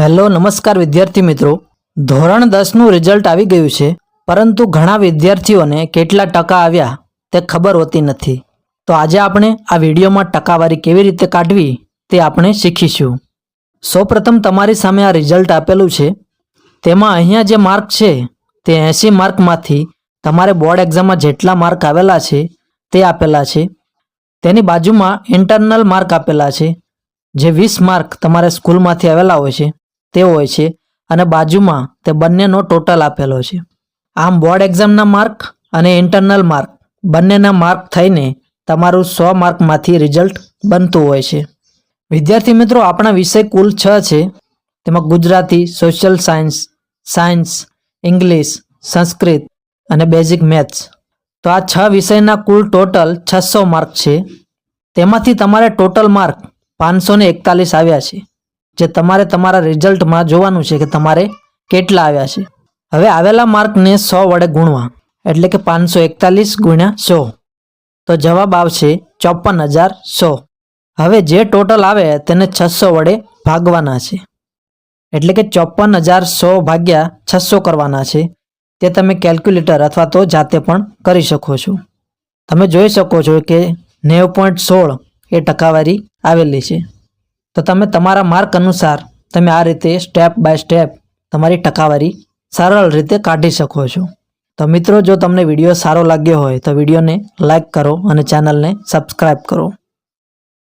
Hello, નમસ્કાર વિદ્યાર્થી મિત્રો. ધોરણ દસનું રિઝલ્ટ આવી ગયું છે, પરંતુ ઘણા વિદ્યાર્થીઓને કેટલા ટકા આવ્યા તે ખબર હોતી નથી. તો આજે આપણે આ વિડીયોમાં ટકાવારી કેવી રીતે કાઢવી તે આપણે શીખીશું. સૌપ્રથમ તમારી સામે આ રિઝલ્ટ આપેલું છે. તેમાં અહીંયા જે માર્ક છે, તે એંસી માર્કમાંથી તમારે બોર્ડ એક્ઝામમાં જેટલા માર્ક આવેલા છે, તે આપેલા છે. તેની બાજુમાં ઇન્ટરનલ માર્ક આપેલા છે, જે વીસ માર્ક તમારે સ્કૂલમાંથી આવેલા હોય છે. તે હોય છે અને બાજુમાં તે બંનેનો ટોટલ આપેલો છે. આમ બોર્ડ એક્ઝામના માર્ક અને ઇન્ટરનલ માર્ક બંનેના માર્ક થઈને તમારું સો માર્કમાંથી રિઝલ્ટ બનતું હોય છે. વિદ્યાર્થી મિત્રો, આપણા વિષય કુલ છ છે. તેમાં Gujarati social science science English Sanskrit અને બેઝિક મેથ્સ તો આ છ વિષયના કુલ ટોટલ છસો માર્ક છે. તેમાંથી તમારે ટોટલ માર્ક પાંચસો એકતાલીસ આવ્યા છે. જે તમારે તમારા રિઝલ્ટમાં જોવાનું છે કે તમારે કેટલા આવ્યા છે. હવે આવેલા માર્કને સો વડે ગુણવા, એટલે કે પાંચસો એકતાલીસ ગુણ્યા સો. તો જવાબ આવશે ચોપન હજાર સો. હવે જે ટોટલ આવે તેને છસો વડે ભાગવાના છે. એટલે કે ચોપન હજાર સો ભાગ્યા છસો કરવાના છે. તે તમે કેલ્ક્યુલેટર અથવા તો જાતે પણ કરી શકો છો. તમે જોઈ શકો છો કે નેવ પોઈન્ટ સોળ એ ટકાવારી આવેલી છે. તો તમે તમારા માર્ક અનુસાર તમે આ રીતે સ્ટેપ બાય સ્ટેપ તમારી ટકાવારી સરળ રીતે કાઢી શકો છો. તો મિત્રો, જો તમને વીડિયો સારો લાગ્યો હોય તો વિડીયોને લાઈક કરો અને ચેનલને સબસ્ક્રાઈબ કરો.